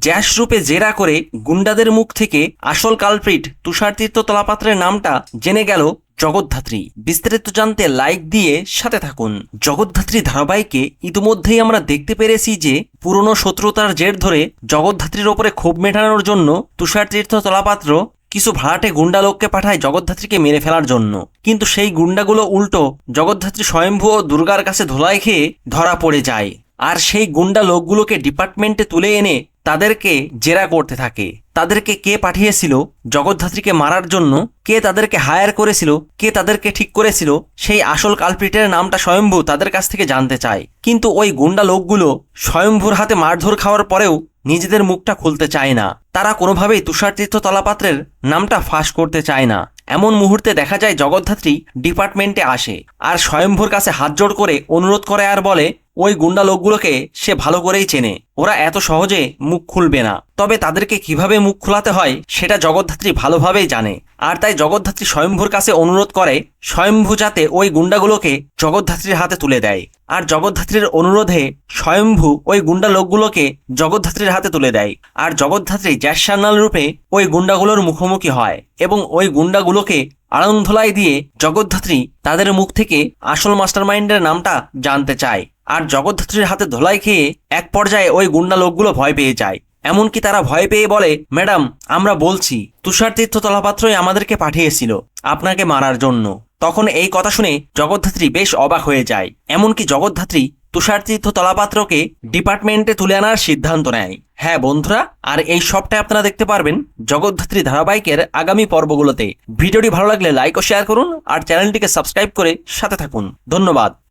জ্যাস রূপে জেরা করে গুন্ডাদের মুখ থেকে আসল কালপ্রিট তুষারতীর্থ তলাপাত্রের নামটা জেনে গেল জগদ্ধাত্রী। বিস্তারিত জানতে লাইক দিয়ে সাথে থাকুন। জগদ্ধাত্রী ধারাবাহিকে ইতিমধ্যেই আমরা দেখতে পেরেছি যে পুরনো শত্রুতার জের ধরে জগদ্ধাত্রীর ওপরে ক্ষোভ মেটানোর জন্য তুষারতীর্থ তলাপাত্র কিছু ভাড়াটে গুন্ডা লোককে পাঠায় জগদ্ধাত্রীকে মেরে ফেলার জন্য। কিন্তু সেই গুন্ডাগুলো উল্টো জগদ্ধাত্রী স্বয়ম্ভু ও দুর্গার কাছে ধোলাই খেয়ে ধরা পড়ে যায়। আর সেই গুন্ডা লোকগুলোকে ডিপার্টমেন্টে তুলে এনে তাদেরকে জেরা করতে থাকে। তাদেরকে কে পাঠিয়েছিল, জগদ্ধাত্রীকে মারার জন্য, কে তাদেরকে হায়ার করেছিল, কে তাদেরকে ঠিক করেছিল, সেই আসল কালপ্রিটের নামটা স্বয়ম্ভু তাদের কাছ থেকে জানতে চায়। কিন্তু ওই গুন্ডা লোকগুলো স্বয়ম্ভুর হাতে মারধর খাওয়ার পরেও নিজেদের মুখটা খুলতে চায় না। তারা কোনোভাবেই তুষারতীর্থ তলাপাত্রের নামটা ফাঁস করতে চায় না। এমন মুহূর্তে দেখা যায় জগদ্ধাত্রী ডিপার্টমেন্টে আসে আর স্বয়ম্ভর কাছে হাত জোড় করে অনুরোধ করে আর বলে, ওই গুন্ডা লোকগুলোকে সে ভালো করেই চেনে। ওরা এত সহজে মুখ খুলবে না। তবে তাদেরকে কীভাবে মুখ খোলাতে হয়, সেটা জগদ্ধাত্রী ভালোভাবেই জানে। আর তাই জগদ্ধাত্রী স্বয়ম্ভুর কাছে অনুরোধ করে, স্বয়ম্ভু যাতে ওই গুন্ডাগুলোকে জগদ্ধাত্রীর হাতে তুলে দেয়। আর জগদ্ধাত্রীর অনুরোধে স্বয়ম্ভু ওই গুন্ডা লোকগুলোকে জগদ্ধাত্রীর হাতে তুলে দেয়। আর জগদ্ধাত্রী জ্যাসান্নাল রূপে ওই গুন্ডাগুলোর মুখোমুখি হয় এবং ওই গুন্ডাগুলোকে আনন্দলাই দিয়ে জগদ্ধাত্রী তাদের মুখ থেকে আসল মাস্টারমাইন্ডের নামটা জানতে চায়। আর জগদ্ধাত্রীর হাতে ধোলাই খেয়ে এক পর্যায়ে ওই গুন্ডা লোকগুলো ভয় পেয়ে যায়। এমনকি তারা ভয় পেয়ে বলে, ম্যাডাম, আমরা বলছি, তুষার তীর্থ তলাপাত্রই আমাদেরকে পাঠিয়েছিল আপনাকে মারার জন্য। তখন এই কথা শুনে জগদ্ধাত্রী বেশ অবাক হয়ে যায়। এমনকি জগদ্ধাত্রী তুষারতীর্থ তলাপাত্রকে ডিপার্টমেন্টে তুলে আনার সিদ্ধান্ত নেয়। হ্যাঁ বন্ধুরা, আর এই সবটাই আপনারা দেখতে পারবেন জগদ্ধাত্রী ধারাবাহিকের আগামী পর্বগুলোতে। ভিডিওটি ভালো লাগলে লাইক ও শেয়ার করুন আর চ্যানেলটিকে সাবস্ক্রাইব করে সাথে থাকুন। ধন্যবাদ।